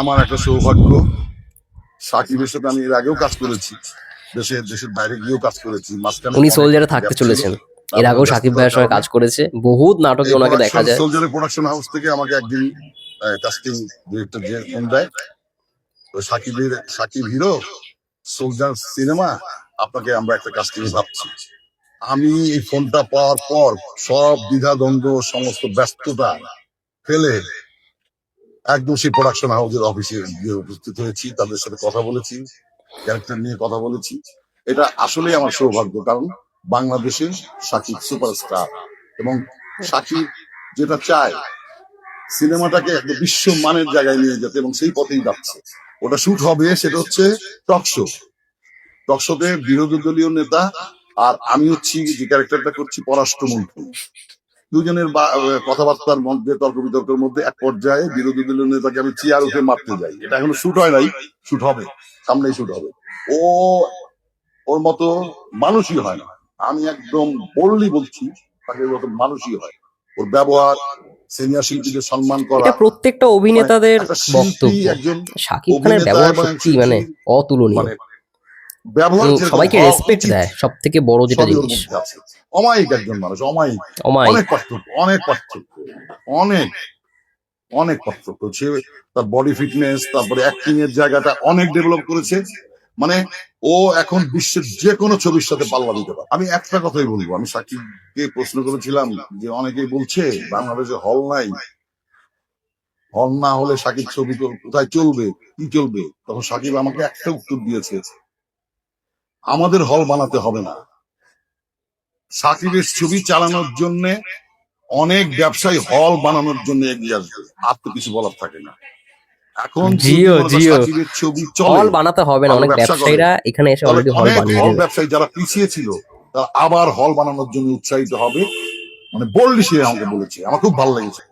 আমার একটা সৌভাগ্য সাকিবের সাথে আমি এর আগেও কাজ করেছি। দেশে দেশের বাইরে গিয়েও কাজ করেছি মাঝখানে উনি সোলজারে থাকতে চলেছেন। এর আগেও সাকিব ভাইয়ের সঙ্গে কাজ করেছে। বহুত নাটকে ওনাকে দেখা যায়। সোলজারের প্রোডাকশন হাউস থেকে আমাকে একদিন কাস্টিং ডিরেক্টর যে ফোন দেয় তো সাকিবের সাকিব হিরো সোলজার সিনেমা আপনাকে আমরা একটা কাস্টিং ভাবছি। আমি এই ফোনটা পাওয়ার পর সব দ্বিধা দ্বন্দ্ব সমস্ত ব্যস্ততা ফেলে একদম সেই প্রোডাকশন হাউসের অফিসে গিয়ে উপস্থিত হয়েছি, তাদের সাথে কথা বলেছি ক্যারেক্টার নিয়ে কথা বলেছি। এটা আসলেই আমার সৌভাগ্য, কারণ বাংলাদেশের সাকিব সুপারস্টার এবং সাকিব যেটা চায়, সিনেমাটাকে একটা বিশ্ব মানের জায়গায় নিয়ে যেতে এবং সেই পথেই যাচ্ছে। ওটা শুট হবে সেটা হচ্ছে টক শো টক শোতে বিরোধী দলীয় নেতা আর আমি হচ্ছি যে ক্যারেক্টারটা করছি পররাষ্ট্রমন্ত্রী দুজনের কথাবার্তার মধ্যে তর্ক বিতর্কের মধ্যে এক পর্যায়ে বিরোধী দলীয় নেতাকে আমি চেয়ার উঠে মারতে যাই। এটা এখনও শুট হয় নাই। শুট হবে। সামনেই শুট হবে। ও ওর মতো মানুষই হয় না। আমি একদম বললি বলছি তাকে ওর মতো মানুষই হয়। ওর ব্যবহার সিনিয়র শিল্পীদের সম্মান করা। এটা প্রত্যেকটা অভিনেতাদের বক্তব্য। একজন সাকিব খানের ব্যবহার সত্যি মানে অতুলনীয়। মানে সবাইকে রেসপেক্ট দেয়। সব থেকে বড় যেটা জিনিস। অমায়িক একজন মানুষ অমায়িক। অনেক পার্থক্য অনেক পার্থক্য অনেক অনেক পার্থক্য। সে তার বডি ফিটনেস তারপরে অ্যাক্টিং এর জায়গাটা অনেক ডেভেলপ করেছে। মানে ও এখন বিশ্বের যে কোনো ছবির সাথে পাল্লা দিতে পারে। আমি একটা কথাই বলব আমি সাকিবকে প্রশ্ন করেছিলাম যে অনেকেই বলছে বাংলাদেশে হল নাই। হল না হলে সাকিব ছবি তো কোথায় চলবে কি চলবে? তখন সাকিব আমাকে একটা উত্তর দিয়েছে আমাদের হল বানাতে হবে না। সাকিবের ছবি চালানোর জন্য অনেক ব্যবসায়ী হল বানানোর জন্য এগিয়ে আসবে। আর তো কিছু বলার থাকে না। এখন জিও, জিও। ছবি হল বানাতে হবে না অনেক ব্যবসায়ীরা এখানে এসে অলরেডি হল বানিয়ে হল ব্যবসায়ী যারা পিছিয়ে ছিল তারা আবার হল বানানোর জন্য উৎসাহিত হবে। মানে বললি সে আমাকে বলেছে। আমার খুব ভালো লেগেছে।